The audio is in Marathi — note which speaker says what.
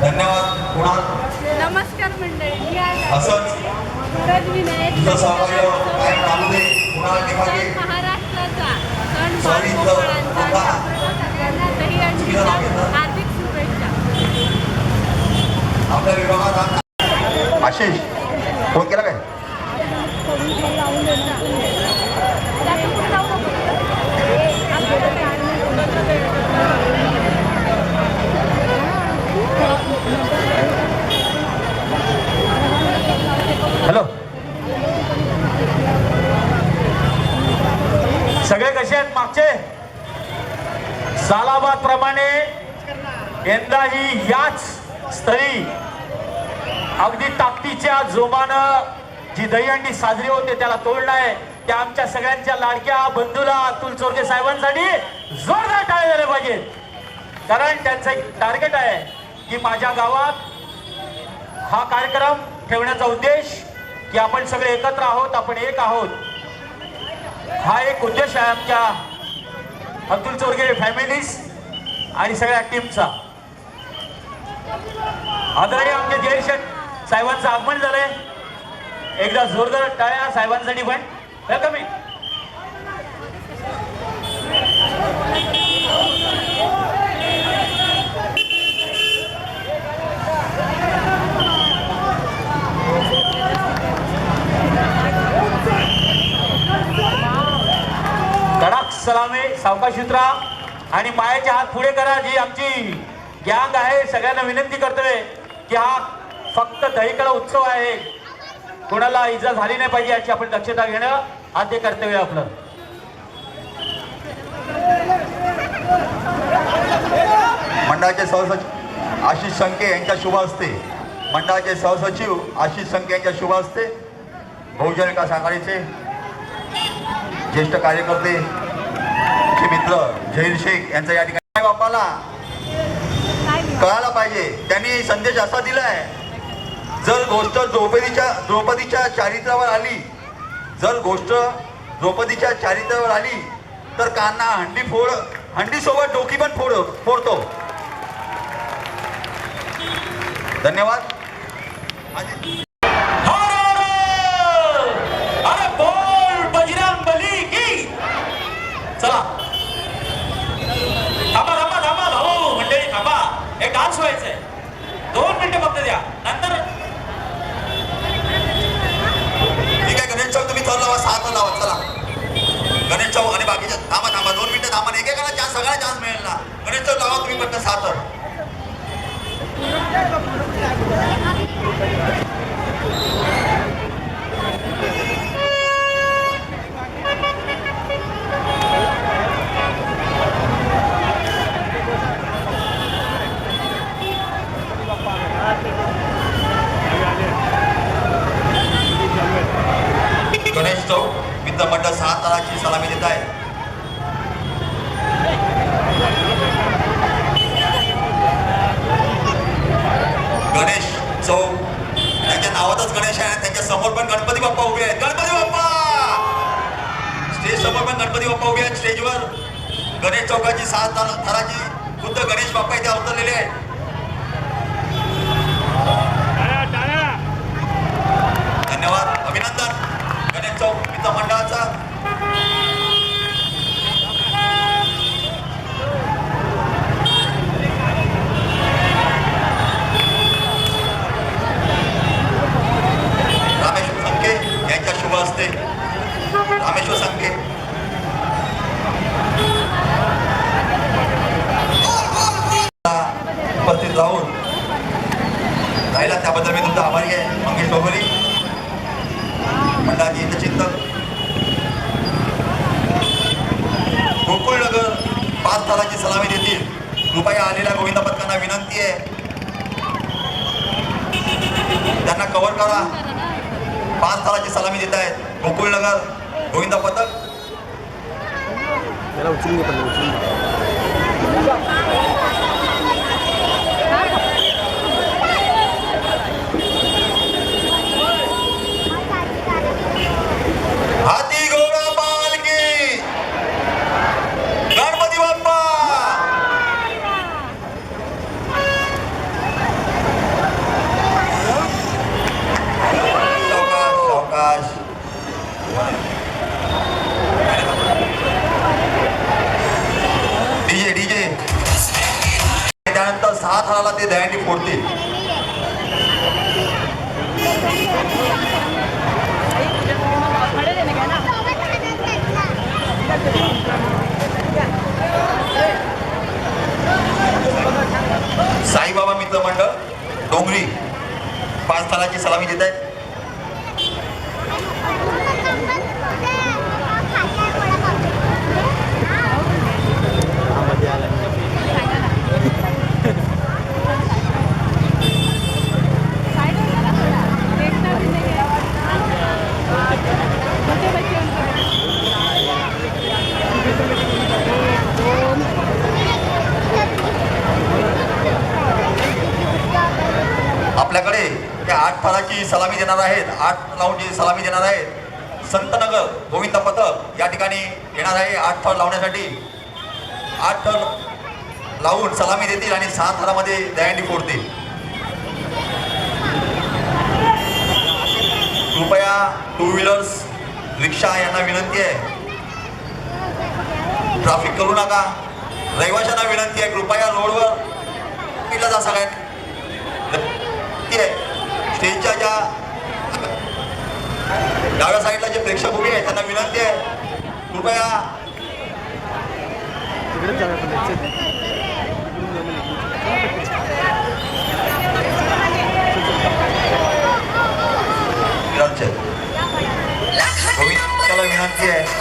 Speaker 1: धन्यवाद. पुन्हा
Speaker 2: नमस्कार मंडळी
Speaker 1: असंच
Speaker 2: महाराष्ट्राचा सण
Speaker 1: सॉरी,
Speaker 2: बाळगोपाळांचा
Speaker 1: होता.
Speaker 2: सगळ्यांना दहीहंडीच्या हार्दिक शुभेच्छा.
Speaker 1: आपल्या विभागात आशिष फोन केला
Speaker 3: सगळे कसे आहेत मागचे? सालाबाद प्रमाणे यंदाही याच स्थळी अगदी ताकदीच्या जोमानं जी दहीहंडी साजरी होते त्याला तोड नाही. त्या आमच्या सगळ्यांच्या लाडक्या बंधूला अतुल चोरगे साहेबांसाठी जोरदार टाळे झाले पाहिजेत. कारण त्यांचं एक टार्गेट आहे की माझ्या गावात हा कार्यक्रम ठेवण्याचा उद्देश की आपण सगळे एकत्र आहोत आपण एक आहोत. हा एक उद्देश आहे आमच्या अतुल चोरगे फॅमिलीज आणि सगळ्या टीमचा. आदरणीय आमचे जय शेठ साहेबांचं आगमन झालंय. एकदा जोरदार टाळ्या साहेबांसाठी पण. वेलकम आहे कडक सलामे सावकाश उतरा आणि मायाचे हात पुढे करा जी आमची गँग आहे. सगळ्यांना विनंती करतोय की हा फक्त दहीकडा उत्सव आहे. कोणाला इजा झाली नाही पाहिजे याची आपण दक्षता घेणं हा ते कर्तव्य आपलं.
Speaker 1: मंडळाचे सहसचिव आशिष संके यांच्या शुभ असते मंडळाचे सहसचिव आशिष संके यांच्या शुभ असते बहुजन विकास आघाडीचे ज्येष्ठ कार्यकर्ते चे मित्र जहीर शेख यांचा या ठिकाणी बापाला कळायला पाहिजे. त्यांनी संदेश असा दिलाय जर गोष्ट द्रौपदीच्या द्रौपदीच्या चारित्र्यावर आली जर गोष्ट द्रौपदीच्या चारित्र्यावर आली तर काना हंडी फोड हंडी सोबत डोकी पण फोड फोडतो. धन्यवाद. सगळा चान्स चान्स मिळेल ना. गणेश गावात लावा तुम्ही फक्त सात थर गणेश चौक मित्र मंडळ सहा ताराची सलामी देत आहे गणेश चौक त्यांच्या नावातच गणेश आहे आणि त्यांच्यासमोर पण गणपती बाप्पा उभे आहेत गणपती बाप्पा स्टेज समोर पण गणपती बाप्पा उभे आहेत स्टेजवर गणेश चौकाची सहा तार- थराची खुद्द गणेश बाप्पा इथे अवतरलेले आहेत. धन्यवाद अभिनंदन. गणेश चौक मित्र मंडळाचा. रामेश्वर संके यांच्या शुभ हस्ते रामेश्वर संके उपस्थित राहून राहिला त्याबद्दल मी तुमचा आभारी आहे. मंगेश बाबोली मंडळाचे हितचिंतक. गोकुळनगर पाच तालाची सलामी देतील. कृपया आलेल्या गोविंद पथकांना विनंती आहे. त्यांना कव्हर करा. पाच तालाची सलामी देत आहेत गोकुळनगर गोविंद पथक. ते दहीहंडी फोडतील. साईबाबा मित्र मंडळ डोंगरी पाच तालाची सलामी देत आहेत
Speaker 2: देखना भी नहीं है छोटे बच्चों को
Speaker 1: आपल्याकडे त्या आठ फळाची सलामी देणार आहेत. आठ लावूनची सलामी देणार आहेत. संतनगर गोविंद पथक या ठिकाणी येणार आहे. आठ फळ लावण्यासाठी. आठ थळ लावून सलामी देतील आणि सहा थरामध्ये दयांडी फोडतील. कृपया टू व्हीलर्स रिक्षा यांना विनंती आहे. ट्रॅफिक करू नका. रहिवाशांना विनंती आहे कृपया रोडवर. पिला जा सगळ्यांनी विनंती आहे स्टेजच्या ज्या डाव्या साईडला जे प्रेक्षक उभे आहेत त्यांना विनंती आहे. कृपया विनंती आहे.